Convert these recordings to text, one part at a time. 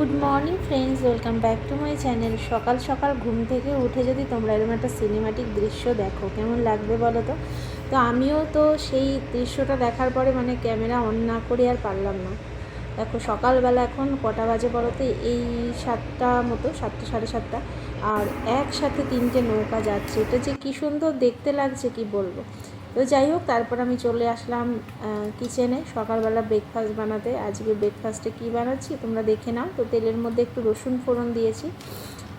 Good morning friends welcome back to my channel সকাল সকাল ঘুম থেকে উঠে যদি তোমরা এরকম একটা সিনেমাটিক দৃশ্য দেখো, কেমন লাগবে বলো তো? তো আমিও তো সেই দৃশ্যটা দেখার পরে মানে ক্যামেরা অন না করে আর পারলাম না। দেখো, সকালবেলা এখন কটা বাজে বলো তো? এই সাতটা মতো, সাতটা, সাড়ে সাতটা। আর একসাথে তিনটে নৌকা যাচ্ছে। এটা যে কী সুন্দর দেখতে লাগছে, কি বলব? তো যাই হোক, তারপর আমি চলে আসলাম কিচেনে সকালবেলা ব্রেকফাস্ট বানাতে। আজকে ব্রেকফাস্টে কী বানাচ্ছি তোমরা দেখে নাও। তো তেলের মধ্যে একটু রসুন ফোড়ন দিয়েছি।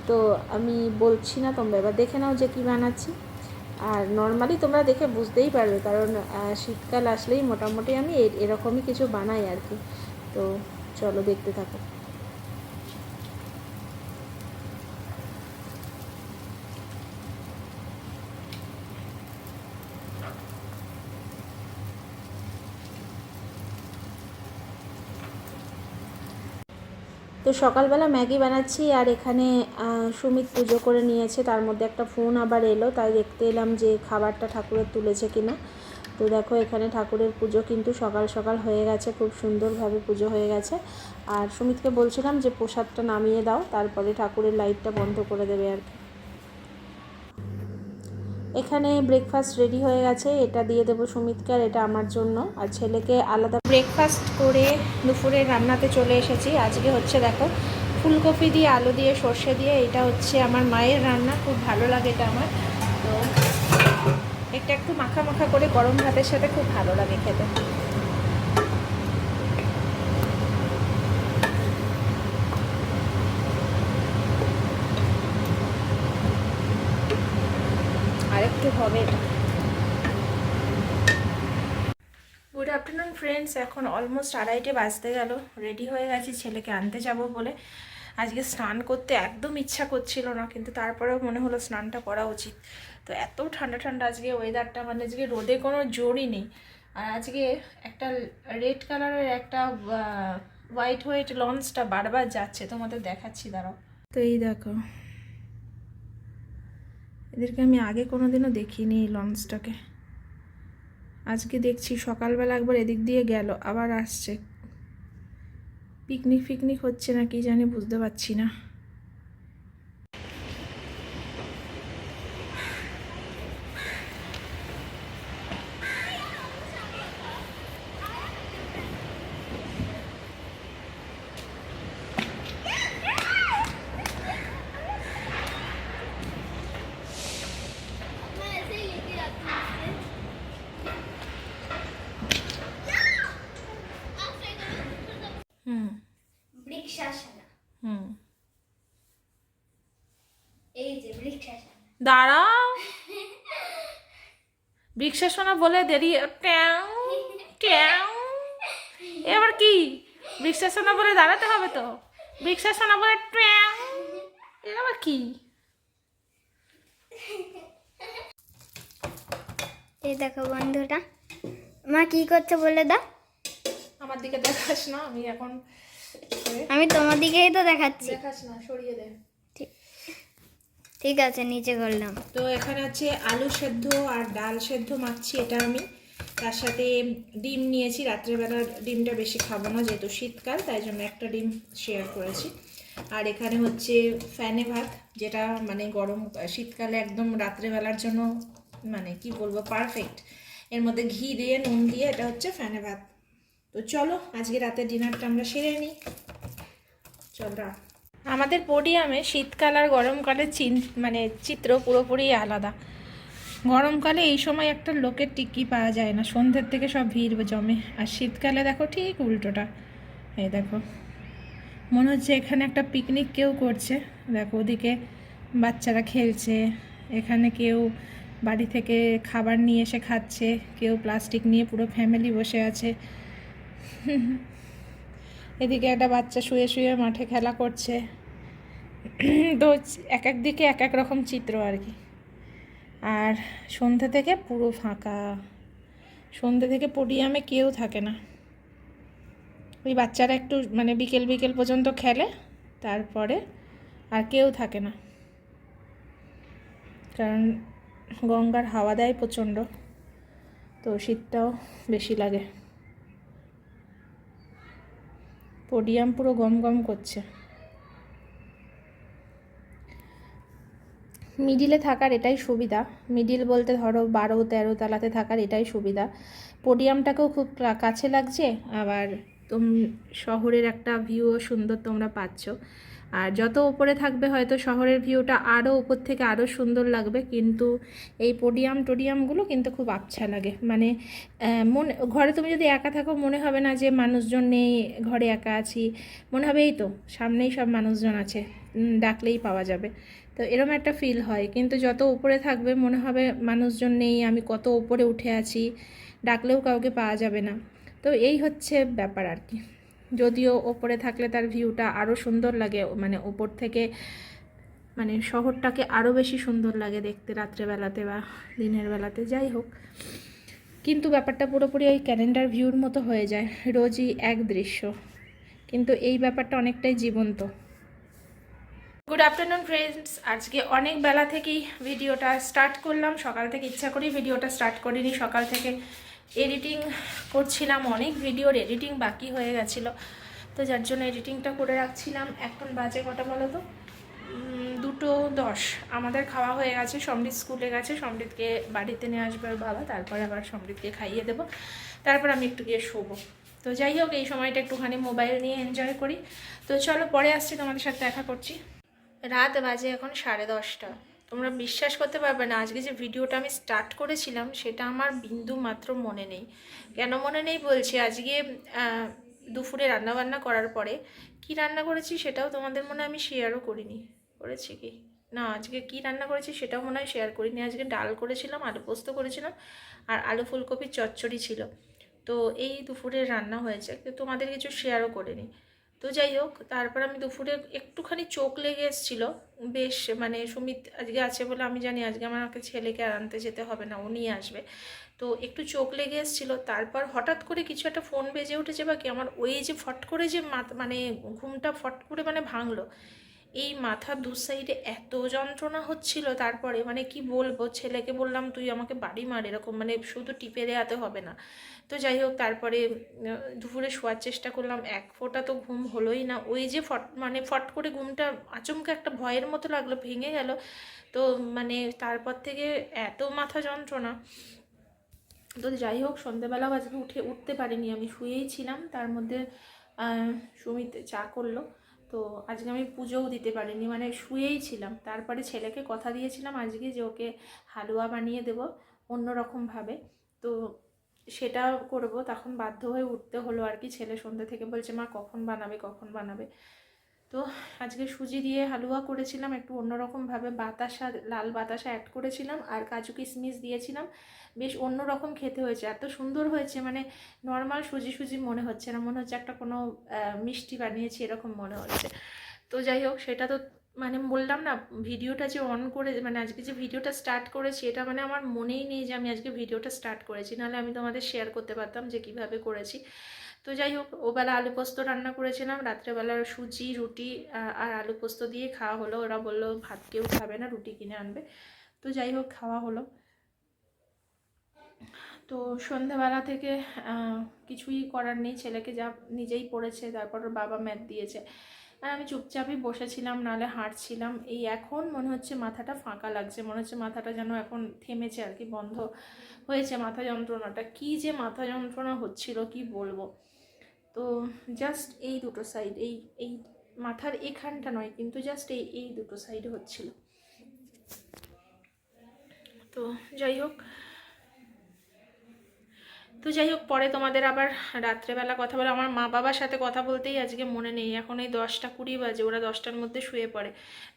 তো আমি বলছি না তোমরা, এবার দেখে নাও যে কী বানাচ্ছি। আর নর্মালি তোমরা দেখে বুঝতেই পারবে, কারণ শীতকাল আসলেই মোটামুটি আমি এরকমই কিছু বানাই আর কি। তো চলো দেখতে থাকো। তো সকালবেলা ম্যাগি বানাচ্ছি আর এখানে সুমিত পুজো করে নিয়েছে, তার মধ্যে একটা ফোন আবার এলো, তাই দেখতে এলাম যে খাবারটা ঠাকুরের তুলেছে কিনা। তো দেখো, এখানে ঠাকুরের পুজো কিন্তু সকাল সকাল হয়ে গেছে, খুব সুন্দরভাবে পুজো হয়ে গেছে। আর সুমিতকে বলছিলাম যে প্রসাদটা নামিয়ে দাও, তারপরে ঠাকুরের লাইটটা বন্ধ করে দেবে আর কি। এখানে ব্রেকফাস্ট রেডি হয়ে গেছে, এটা দিয়ে দেবো সুমিতকে আর এটা আমার জন্য। আর ছেলেকে আলাদা ব্রেকফাস্ট করে দুপুরে রান্নাতে চলে এসেছি। আজকে হচ্ছে দেখো, ফুলকপি দিয়ে আলু দিয়ে সর্ষে দিয়ে, এটা হচ্ছে আমার মায়ের রান্না, খুব ভালো লাগে এটা আমার। তো এটা একটু মাখা মাখা করে গরম ভাতের সাথে খুব ভালো লাগে খেতে আর একটু হবে। গুড আফটারনুন ফ্রেন্ডস এখন অলমোস্ট আড়াইটে বাজতে গেল। রেডি হয়ে গেছি ছেলেকে আনতে যাব বলে। আজকে স্নান করতে একদম ইচ্ছা করছিল না, কিন্তু তারপরেও মনে হলো স্নানটা করা উচিত। তো এত ঠান্ডা ঠান্ডা আজকে ওয়েদারটা মানে আজকে রোদে কোনো জোরই নেই। আর আজকে একটা রেড কালারের একটা হোয়াইট হোয়াইট লঞ্চটা বারবার যাচ্ছে। তোমাদের দেখাচ্ছি, দাঁড়াও। তো এই দেখো এদেরকে আমি আগে কোনো দিনও দেখিনি এই লঞ্চটাকে। আজকে দেখছি সকালবেলা একবার এদিক দিয়ে গেল, আবার আসছে। পিকনিক ফিকনিক হচ্ছে না, কি জানি বুঝতে পারছি না। বৃক্ষাসনা হুম। এই যে বৃক্ষাসনা দাঁড়াও। বৃক্ষাসনা বলে দেরি। ট্যাও ট্যাও এবার কি? বৃক্ষাসনা বলে দাঁড়াতে হবে তো। বৃক্ষাসনা বলে ট্যাও। এ কি? এই দেখো বন্ধুরা মা কি করছে বলে দাও। আমার দিকে দেখাস না আমি এখন আমি তোমার দিকেই তো দেখাচ্ছি। দেখাস না সরিয়ে দে। ঠিক- ঠিক আছে নিচে করলাম। তো এখানে আছে আলু সেদ্ধ আর ডাল সেদ্ধ মাখছি এটা আমি। তার সাথে ডিম নিয়েছি রাত্রেবেলা ডিমটা বেশি খাব না যেহেতু শীতকাল তাই জন্য একটা ডিম শেয়ার করেছি। আর এখানে হচ্ছে ফ্যানে ভাত যেটা মানে গরম শীতকালে একদম রাত্রেবেলার জন্য মানে কি বলব পারফেক্ট এর মধ্যে ঘি দিয়ে নুন দিয়ে এটা হচ্ছে ফ্যানে ভাত। তো চলো আজকে রাতের ডিনারটা আমরা সেরে নিই আমাদের পোডিয়ামে শীতকাল আর গরমকালের চিন মানে চিত্র পুরোপুরি আলাদা। গরমকালে এই সময় একটা লোকের টিকি পাওয়া যায় না। সন্ধ্যের থেকে সব ভিড় জমে। আর শীতকালে দেখো ঠিক উল্টোটা। এই দেখো। মনে হচ্ছে এখানে একটা পিকনিক কেউ করছে। দেখো ওদিকে বাচ্চারা খেলছে। এখানে কেউ বাড়ি থেকে খাবার নিয়ে এসে খাচ্ছে। কেউ প্লাস্টিক নিয়ে পুরো ফ্যামিলি বসে আছে। এদিকে একটা বাচ্চা শুয়ে শুয়ে মাঠে খেলা করছে। তো এক এক দিকে এক এক রকম চিত্র আর কি। আর সন্ধ্যে থেকে পুরো ফাঁকা। সন্ধ্যে থেকে পোডিয়ামে কেউ থাকে না। ওই বাচ্চারা একটু মানে বিকেল বিকেল পর্যন্ত খেলে, তারপরে আর কেউ থাকে না। কারণ গঙ্গার হাওয়া দেয় প্রচণ্ড। তো শীতটাও বেশি লাগে। পোডিয়াম পুরো গম গম করছে। মিডিলে থাকার এটাই সুবিধা। মিডিল বলতে ধরো বারো, তেরো তালাতে থাকার এটাই সুবিধা। পোডিয়ামটাকেও খুব কাছে লাগছে, আবার তোম শহরের একটা ভিউও সুন্দর তোমরা পাচ্ছ। আর যত ওপরে থাকবে হয়তো শহরের ভিউটা আরও উপর থেকে আরও সুন্দর লাগবে, কিন্তু এই পোডিয়াম টোডিয়ামগুলো কিন্তু খুব আবছা লাগে। মানে মনে, ঘরে তুমি যদি একা থাকো, মনে হবে না যে মানুষজন নেই, ঘরে একা আছি। মনে হবে এই তো, সামনেই সব মানুষজন আছে ডাকলেই পাওয়া যাবে। তো এরম একটা ফিল হয়, কিন্তু যত উপরে থাকবে, মনে হবে মানুষজন নেই, আমি কত উপরে উঠে আছি, ডাকলেও কাউকে পাওয়া যাবে না। তো এই হচ্ছে ব্যাপার আর কি। যদিও ওপরে থাকলে তার ভিউটা আরও সুন্দর লাগে মানে ওপর থেকে মানে শহরটাকে আরও বেশি সুন্দর লাগে দেখতে রাত্রেবেলাতে বা দিনের বেলাতে, যাই হোক। কিন্তু ব্যাপারটা পুরোপুরি ওই ক্যালেন্ডার ভিউর মতো হয়ে যায়, রোজই এক দৃশ্য। কিন্তু এই ব্যাপারটা অনেকটাই জীবন্ত। গুড আফটারনুন ফ্রেন্ডস আজকে অনেক বেলা থেকেই ভিডিওটা স্টার্ট করলাম। সকাল থেকে ইচ্ছা করেই ভিডিওটা স্টার্ট করিনি। সকাল থেকে এডিটিং করছিলাম, অনেক ভিডিওর এডিটিং বাকি হয়ে গেছিল। তো যার জন্য এডিটিংটা করে রাখছিলাম। এখন বাজে কটা বলো তো দুটো দশ। আমাদের খাওয়া হয়ে গেছে সমৃদ্ধ স্কুলে গেছে। সমৃদ্ধকে বাড়িতে নিয়ে আসবে বাবা, তারপরে আবার সমৃদ্ধকে খাইয়ে দেবো। তারপর আমি একটু গিয়ে শোবো। তো যাই হোক, এই সময়টা একটুখানি মোবাইল নিয়ে এনজয় করি। তো চলো, পরে আসছি তোমাদের সাথে দেখা করছি। রাত বাজে এখন সাড়ে দশটা। তোমরা বিশ্বাস করতে পারবে না। আজকে যে ভিডিওটা আমি স্টার্ট করেছিলাম, সেটা আমার বিন্দু মাত্র মনে নেই। কেন মনে নেই বলছি, আজকে দুপুরে রান্নাবান্না করার পরে কি রান্না করেছি সেটাও তোমাদের মনে আমি শেয়ারও করিনি। করেছি কি? না, আজকে কি রান্না করেছি সেটাও মনে হয় শেয়ার করিনি। আজকে ডাল করেছিলাম, আলু পোস্ত করেছিলাম, আর আলু ফুলকপির চচ্চড়ি ছিল। তো এই দুপুরে রান্না হয়েছে। কিন্তু তোমাদের কিছু শেয়ারও করিনি। তো যাই হোক, তারপর আমি দুপুরে একটুখানি চোখ লেগে এসেছিল। বেশ মানে সুমিত আজকে আছে বলে আমি জানি আজকে আমার আমাকে ছেলেকে আর আনতে যেতে হবে না উনি আসবে। তো একটু চোখ লেগে এসেছিল, তারপর হঠাৎ করে কিছু একটা ফোন বেজে উঠেছে বা কি আমার ওই যে ফট করে যে মানে ঘুমটা ফট করে মানে ভাঙলো। এই মাথার দু সাইডে এত যন্ত্রণা হচ্ছিল তারপরে মানে কি বলব, ছেলেকে বললাম, তুই আমাকে বাড়ি মার, এরকম মানে শুধু টিপে দেওয়াতে হবে না। তো যাই হোক, তারপরে দুপুরে শোয়ার চেষ্টা করলাম, এক ফোঁটা তো ঘুম হলোই না। ওই যে ফট মানে ফট করে ঘুমটা আচমকা একটা ভয়ের মতো লাগল, ভেঙে গেল। তো মানে তারপর থেকে এত মাথা যন্ত্রণা। তো যাই হোক, সন্ধ্যেবেলাও আজকে উঠে, উঠতে পারিনি। আমি শুয়েই ছিলাম, তার মধ্যে সুমিত চা করল। তো আজকে আমি পুজোও দিতে পারিনি মানে শুয়েই ছিলাম। তারপরে ছেলেকে কথা দিয়েছিলাম আজকে যে ওকে হালুয়া বানিয়ে দেবো অন্যরকমভাবে তো সেটা করব, তখন বাধ্য হয়ে উঠতে হলো আর কি ছেলে সন্ধ্যে থেকে বলছে, মা, কখন বানাবে কখন বানাবে? তো আজকে সুজি দিয়ে হালুয়া করেছিলাম, একটু অন্যরকমভাবে বাতাসা, লাল বাতাসা অ্যাড করেছিলাম আর কাজু কিশমিশ দিয়েছিলাম। বেশ অন্যরকম খেতে হয়েছে, এত সুন্দর হয়েছে মানে নর্মাল সুজি সুজি মনে হচ্ছে না, মনে হচ্ছে একটা কোনো মিষ্টি বানিয়েছি এরকম মনে হচ্ছে। তো যাই হোক, সেটা তো মানে বললাম না, ভিডিওটা যে অন করে মানে আজকে যে ভিডিওটা স্টার্ট করেছি, এটা মানে আমার মনেই নেই যে আমি আজকে ভিডিওটা স্টার্ট করেছি, নাহলে আমি তোমাদের শেয়ার করতে পারতাম যে কীভাবে করেছি। তো যাই হোক ওবেলা আলু পোস্ত রান্না করেছিলাম। রাত্রেবেলা সুজি, রুটি আর আলু পোস্ত দিয়ে খাওয়া হলো। ওরা বলল, ভাত কেউ খাবে না, রুটি কিনে আনবে। তো যাই হোক, খাওয়া হলো। তো সন্ধ্যাবেলা থেকে কিছুই করার নেই। ছেলেকে যা নিজেই পড়েছে, তারপর ওর বাবা ম্যাথ দিয়েছে। আর আমি চুপচাপই বসেছিলাম নালে হাঁটছিলাম। এই এখন মনে হচ্ছে মাথাটা ফাঁকা লাগছে। মনে হচ্ছে মাথাটা যেন এখন থেমেছে আর কি, বন্ধ হয়েছে। মাথা যন্ত্রণাটা, কি যে মাথা যন্ত্রণা হচ্ছিল, কি বলব? তো জাস্ট এই দুটো সাইড এই এই মাথার এখানটা নয়, কিন্তু জাস্ট এই এই দুটো সাইড হচ্ছিল। তো যাই হোক তো যাই হোক, পরে তোমাদের আবার রাত্রেবেলা কথা বলে। আমার মা বাবার সাথে কথা বলতেই আজকে মনে নেই। এখন এই দশটা কুড়ি বাজে, ওরা দশটার মধ্যে শুয়ে পড়ে।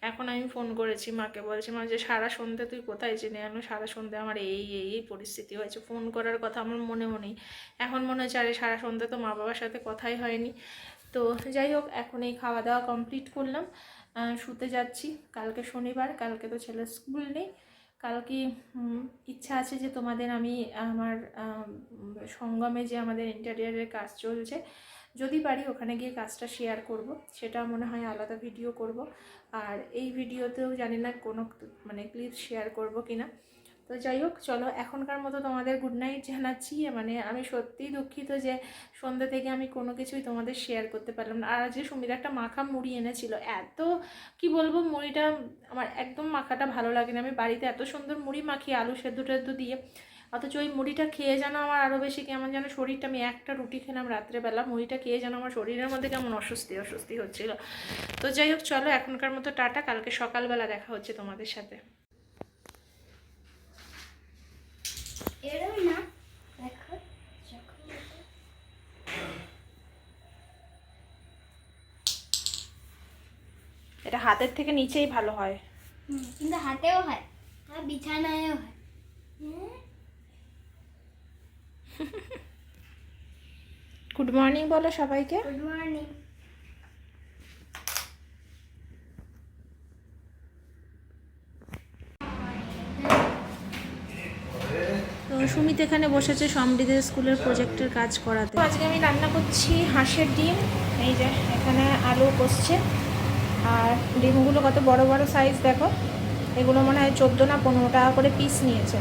এখন আমি ফোন করেছি মাকে, বলছি, মা, যে সারা সন্ধ্যে তুই কোথায় জেনে আনো? সারা সন্ধ্যে আমার এই এই এই পরিস্থিতি হয়েছে। ফোন করার কথা আমার মনেও নেই এখন মনে হচ্ছে, আরে, সারা সন্ধ্যে তো মা বাবার সাথে কথাই হয়নি। তো যাই হোক, এখন এই খাওয়া দাওয়া কমপ্লিট করলাম। শুতে যাচ্ছি। কালকে শনিবার, কালকে তো ছেলের স্কুল নেই। কালকে ইচ্ছা আছে যে তোমাদের আমি আমার সঙ্গমে যে আমাদের ইন্টারিয়ারের কাজ চলছে, যদি পারি ওখানে গিয়ে কাজটা শেয়ার করব। সেটা মনে হয় আলাদা ভিডিও করব। আর এই ভিডিওতেও জানি না কোনো মানে ক্লিপ শেয়ার করব কিনা। তো যাই হোক, চলো এখনকার মতো তোমাদের গুড নাইট জানাচ্ছি। মানে আমি সত্যিই দুঃখিত যে সন্ধ্যা থেকে আমি কোনো কিছুই তোমাদের শেয়ার করতে পারলাম না। আর আজকে সুমির একটা মাখা মুড়ি এনেছিল। এত, কি বলব, মুড়িটা আমার একদম মাখাটা ভালো লাগে না। আমি বাড়িতে এত সুন্দর মুড়ি মাখি আলু সেদ্ধ টেদ্ধ দিয়ে। অথচ ওই মুড়িটা খেয়ে যেন আমার আরও বেশি কেমন যেন শরীরটা, আমি একটা রুটি খেলাম রাত্রেবেলা, মুড়িটা খেয়ে যেন আমার শরীরের মধ্যে কেমন অস্বস্তি অস্বস্তি হচ্ছিল। তো যাই হোক, চলো এখনকার মতো টাটা। কালকে সকালবেলা দেখা হচ্ছে তোমাদের সাথে। এরম না। দেখো যখন এটা হাতের থেকে নিচেই ভালো হয়। কিন্তু হাতেও হয় আর বিছানায়ও হয়। গুড মর্নিং বলো সবাইকে। গুড মর্নিং সুমিত এখানে বসেছে সমৃদ্ধ স্কুলের প্রজেক্টের কাজ করাতে। আজকে আমি রান্না করছি হাঁসের ডিম, এই যে এখানে আলু কষছে। আর ডিমগুলো কত বড় বড় সাইজ দেখো। এগুলো মনে হয় চোদ্দ না পনেরো টাকা করে পিস নিয়েছে।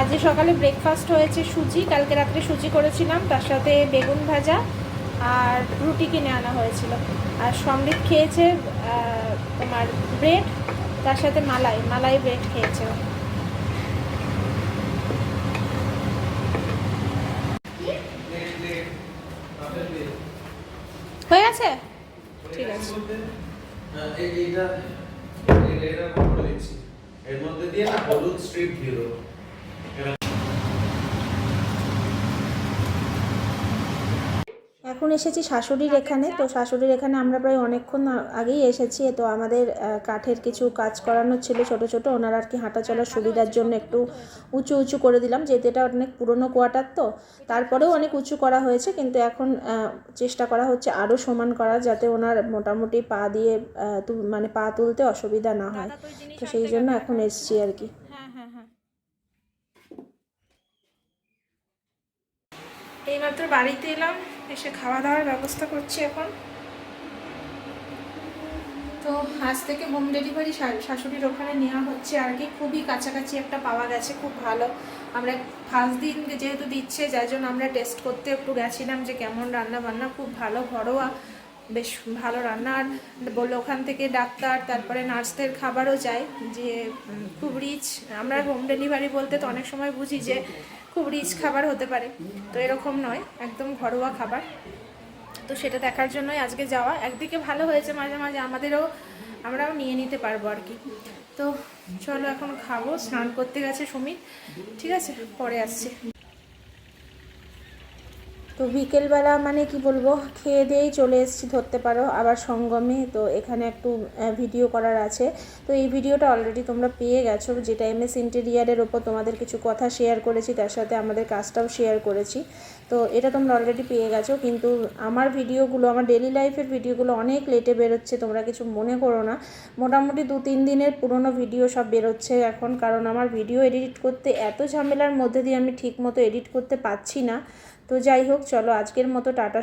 আজকে সকালে ব্রেকফাস্ট হয়েছে সুজি, কালকে রাত্রে সুজি করেছিলাম, তার সাথে বেগুন ভাজা আর রুটি কিনে আনা হয়েছিল। আর সমৃদ্ধ খেয়েছে তোমার ব্রেড তার সাথে মালাই মালাই ব্রেড খেয়েছে হয়ে গেছে? ঠিক আছে। হ্যাঁ, এই- এইটা এর মধ্যে দিয়ে না হলুদ স্ট্রিপ দিয়ে দেবো এখন এসেছি শাশুড়ির এখানে। তো শাশুড়ির এখানে আমরা প্রায় অনেকক্ষণ আগেই এসেছি। তো আমাদের কাঠের কিছু কাজ করানোর ছিল ছোট ছোট। ওনার আর কি হাঁটা চলার সুবিধার জন্য একটু উঁচু উঁচু করে দিলাম। যেহেতু এটা অনেক পুরনো কোয়ার্টার তো তারপরেও অনেক উঁচু করা হয়েছে। কিন্তু এখন চেষ্টা করা হচ্ছে আরও সমান করা যাতে ওনার মোটামুটি পা দিয়ে মানে পা তুলতে অসুবিধা না হয়। তো সেই জন্য এখন এসছি আর কি। হ্যাঁ হ্যাঁ হ্যাঁ। এইমাত্র বাড়িতে এলাম, এসে খাওয়া দাওয়ার ব্যবস্থা করছি এখন। তো আজ থেকে হোম ডেলিভারি শাশুড়ির ওখানে নেওয়া হচ্ছে। আর কি খুবই কাছাকাছি একটা পাওয়া গেছে, খুব ভালো। আমরা ফার্স্ট দিন যেহেতু দিচ্ছে, যার জন্য আমরা টেস্ট করতে একটু গেছিলাম যে কেমন রান্না বান্না খুব ভালো ঘরোয়া। বেশ ভালো রান্না। আর ওখান থেকে ডাক্তার, তারপরে নার্সদের খাবারও যায় যে খুব রিচ আমরা হোম ডেলিভারি বলতে তো অনেক সময় বুঝি যে, খুব রিচ খাবার হতে পারে। তো এরকম নয়, একদম ঘরোয়া খাবার। তো সেটা দেখার জন্যই আজকে যাওয়া। একদিকে ভালো হয়েছে মাঝে মাঝে, আমাদেরও, আমরাও নিয়ে নিতে পারব আর কি। তো চলো এখন খাব, স্নান করতে গেছে সুমিত। ঠিক আছে, পরে আসছি। তো বিকেলবেলা মানে কি বলব, খেয়ে দিয়েই চলে এসেছি ধরতে পারো। আবার সঙ্গমে, তো এখানে একটু ভিডিও করার আছে। তো এই ভিডিওটা অলরেডি তোমরা পেয়ে গেছো। যেটা এম এস ইন্টেরিয়ারের ওপর তোমাদের কিছু কথা শেয়ার করেছি, তার সাথে আমাদের কাজটাও শেয়ার করেছি। তো এটা তোমরা অলরেডি পেয়ে গেছো। কিন্তু আমার ভিডিওগুলো আমার ডেলি লাইফের ভিডিওগুলো অনেক লেটে বেরোচ্ছে, তোমরা কিছু মনে করো না। মোটামুটি দু, তিন দিনের পুরনো ভিডিও সব বেরোচ্ছে এখন। কারণ আমার ভিডিও এডিট করতে এত ঝামেলার মধ্যে দিয়ে আমি ঠিক মতো এডিট করতে পারছি না। তো যাই হোক চলো আজকের মতো টাটা।